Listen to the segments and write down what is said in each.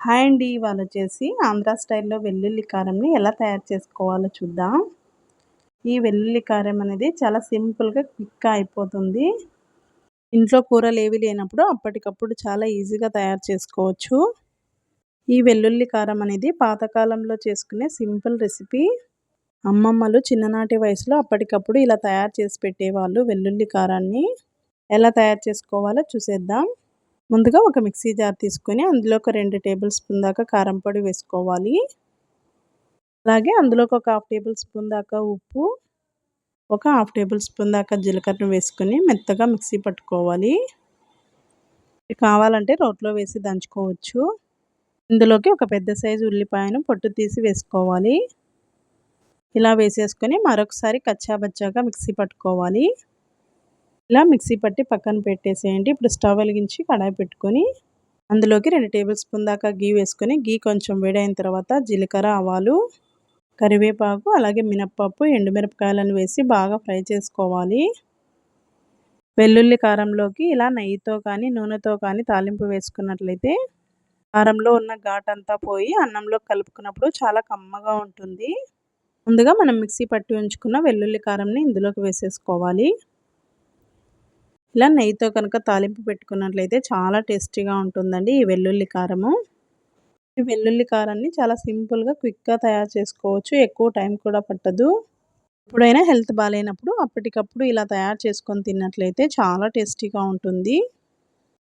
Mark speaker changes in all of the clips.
Speaker 1: Hi అండి. ఇవాళ వచ్చేసి ఆంధ్ర స్టైల్లో వెల్లుల్లి కారంని ఎలా తయారు చేసుకోవాలో చూద్దాం. ఈ వెల్లుల్లి కారం అనేది చాలా సింపుల్గా క్విక్గా అయిపోతుంది. ఇంట్లో కూరలు ఏవి లేనప్పుడు అప్పటికప్పుడు చాలా ఈజీగా తయారు చేసుకోవచ్చు. ఈ వెల్లుల్లి కారం అనేది పాతకాలంలో చేసుకునే సింపుల్ రెసిపీ. అమ్మమ్మలు చిన్ననాటి వయసులో అప్పటికప్పుడు ఇలా తయారు చేసి పెట్టేవాళ్ళు వెల్లుల్లి కారాన్ని. ఎలా తయారు చేసుకోవాలో చూసేద్దాం. ముందుగా ఒక మిక్సీ జార్ తీసుకొని అందులో ఒక రెండు టేబుల్ స్పూన్ దాకా కారం పొడి వేసుకోవాలి. అలాగే అందులోకి ఒక హాఫ్ టేబుల్ స్పూన్ దాకా ఉప్పు ఒక హాఫ్ టేబుల్ స్పూన్ దాకా జీలకర్ర వేసుకొని మెత్తగా మిక్సీ పట్టుకోవాలి. కావాలంటే రోట్లో వేసి దంచుకోవచ్చు. ఇందులోకి ఒక పెద్ద సైజు ఉల్లిపాయను పొట్టు తీసి వేసుకోవాలి. ఇలా వేసేసుకొని మరొకసారి కచ్చాబచ్చాగా మిక్సీ పట్టుకోవాలి. ఇలా మిక్సీ పట్టి పక్కన పెట్టేసేయండి. ఇప్పుడు స్టవ్ వెలిగించి కడాయి పెట్టుకొని అందులోకి రెండు టేబుల్ స్పూన్ దాకా గీ వేసుకొని గీ కొంచెం వేడైన తర్వాత జీలకర్ర ఆవాలు కరివేపాకు అలాగే మినప్పప్పు ఎండుమిరపకాయలను వేసి బాగా ఫ్రై చేసుకోవాలి. వెల్లుల్లి కారంలోకి ఇలా నెయ్యితో కానీ నూనెతో కానీ తాలింపు వేసుకున్నట్లయితే కారంలో ఉన్న ఘాటంతా పోయి అన్నంలో కలుపుకున్నప్పుడు చాలా కమ్మగా ఉంటుంది. ముందుగా మనం మిక్సీ పట్టి ఉంచుకున్న వెల్లుల్లి కారంని ఇందులోకి వేసేసుకోవాలి. ఇలా నెయ్యితో కనుక తాలింపు పెట్టుకున్నట్లయితే చాలా టేస్టీగా ఉంటుందండి ఈ వెల్లుల్లి కారము. ఈ వెల్లుల్లి కారాన్ని చాలా సింపుల్గా క్విక్గా తయారు చేసుకోవచ్చు ఎక్కువ టైం కూడా పట్టదు. ఎప్పుడైనా హెల్త్ బాగాలేనప్పుడు అప్పటికప్పుడు ఇలా తయారు చేసుకొని తిన్నట్లయితే చాలా టేస్టీగా ఉంటుంది.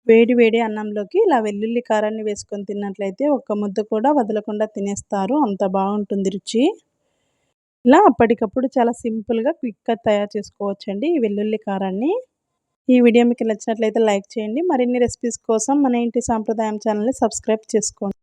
Speaker 1: వేడి వేడి అన్నంలోకి ఇలా వెల్లుల్లి కారాన్ని వేసుకొని తిన్నట్లయితే ఒక్క ముద్ద కూడా వదలకుండా తినేస్తారు అంత బాగుంటుంది రుచి. ఇలా అప్పటికప్పుడు చాలా సింపుల్గా క్విక్గా తయారు చేసుకోవచ్చండి ఈ వెల్లుల్లి కారాన్ని. ఈ వీడియో మీకు నచ్చినట్లయితే లైక్ చేయండి. మరిన్ని రెసిపీస్ కోసం మన ఇంటి సాంప్రదాయం ఛానల్ని సబ్స్క్రైబ్ చేసుకోండి.